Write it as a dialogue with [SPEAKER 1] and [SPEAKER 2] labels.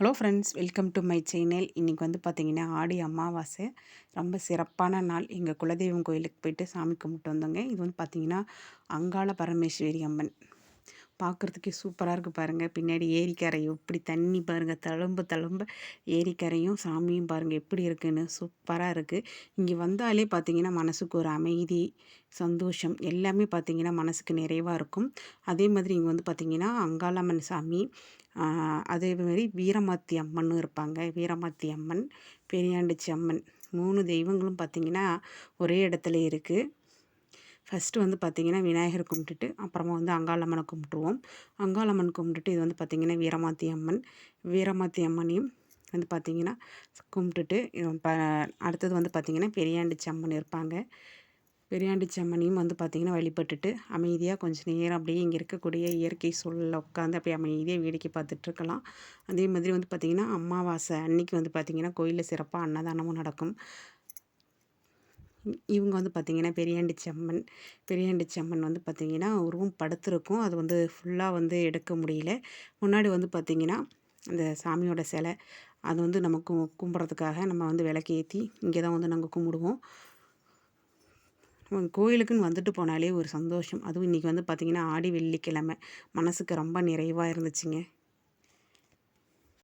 [SPEAKER 1] Hello friends welcome to my channel இன்றைக்கி வந்து பார்த்திங்கன்னா ஆடி அமாவாசை. ரொம்ப சிறப்பான நாள். எங்கள் குலதெய்வம் கோயிலுக்கு போயிட்டு சாமி கும்பிட்டு வந்தோங்க. இது வந்து பார்த்திங்கன்னா அங்காள பரமேஸ்வரி அம்மன். பார்க்குறதுக்கே சூப்பராக இருக்குது பாருங்கள் பின்னாடி ஏரிக்கரை எப்படி தண்ணி பாருங்கள் தழும்பு தழும்ப ஏரிக்கரையும் சாமியும் பாருங்கள் எப்படி இருக்குன்னு சூப்பராக இருக்குது இங்கே வந்தாலே பார்த்திங்கன்னா மனசுக்கு ஒரு அமைதி சந்தோஷம் எல்லாமே பார்த்திங்கன்னா மனசுக்கு நிறைவாக இருக்கும். அதே மாதிரி இங்கே வந்து பார்த்திங்கன்னா அங்காளம்மன் சாமி அதே மாதிரி வீரமாத்தி அம்மனும் இருப்பாங்க. வீரமாத்தி அம்மன் பெரியாண்டிச்சி அம்மன் மூணு தெய்வங்களும் பார்த்திங்கன்னா ஒரே இடத்துல இருக்குது ஃபஸ்ட்டு வந்து பார்த்திங்கன்னா விநாயகர் கும்பிட்டுட்டு அப்புறமா வந்து அங்காளம்மனை கும்பிட்டுருவோம். அங்காளம்மன் கும்பிட்டுட்டு இது வந்து பார்த்திங்கன்னா வீரமாத்தி அம்மன். வீரமாத்தி அம்மனையும் வந்து பார்த்திங்கன்னா கும்பிட்டுட்டு இப்போ அடுத்தது வந்து பார்த்திங்கன்னா பெரியாண்டிச்சி அம்மன் இருப்பாங்க. பெரியாண்டிச்சி அம்மனையும் வந்து பார்த்திங்கன்னா வழிபட்டுட்டு அமைதியாக கொஞ்சம் நேரம் அப்படியே இங்கே இருக்கக்கூடிய இயற்கை சூழலில் உட்காந்து அப்படியே அமைதியாக வேடிக்கை பார்த்துட்ருக்கலாம் அதே மாதிரி வந்து பார்த்திங்கன்னா அமாவாசை அன்னைக்கு வந்து பார்த்திங்கன்னா கோயிலில் சிறப்பாக அன்னதானமும் நடக்கும். இவங்க வந்து பார்த்திங்கன்னா பெரியாண்டிச்சி அம்மன் பெரியாண்டிச்சி அம்மன் வந்து பார்த்திங்கன்னா உருவம் படுத்துருக்கும். அது வந்து ஃபுல்லாக வந்து எடுக்க முடியல. முன்னாடி வந்து பார்த்திங்கன்னா அந்த சாமியோட சிலை அது வந்து நமக்கு கும்பிட்றதுக்காக நம்ம வந்து விளக்கு ஏற்றி இங்கே தான் வந்து நாங்கள் கும்பிடுவோம். கோயிலுக்குன்னு வந்துட்டு போனாலே ஒரு சந்தோஷம். அதுவும் இன்றைக்கி வந்து பார்த்திங்கன்னா ஆடி வெள்ளிக்கிழமை. மனசுக்கு ரொம்ப நிறைவாக இருந்துச்சுங்க.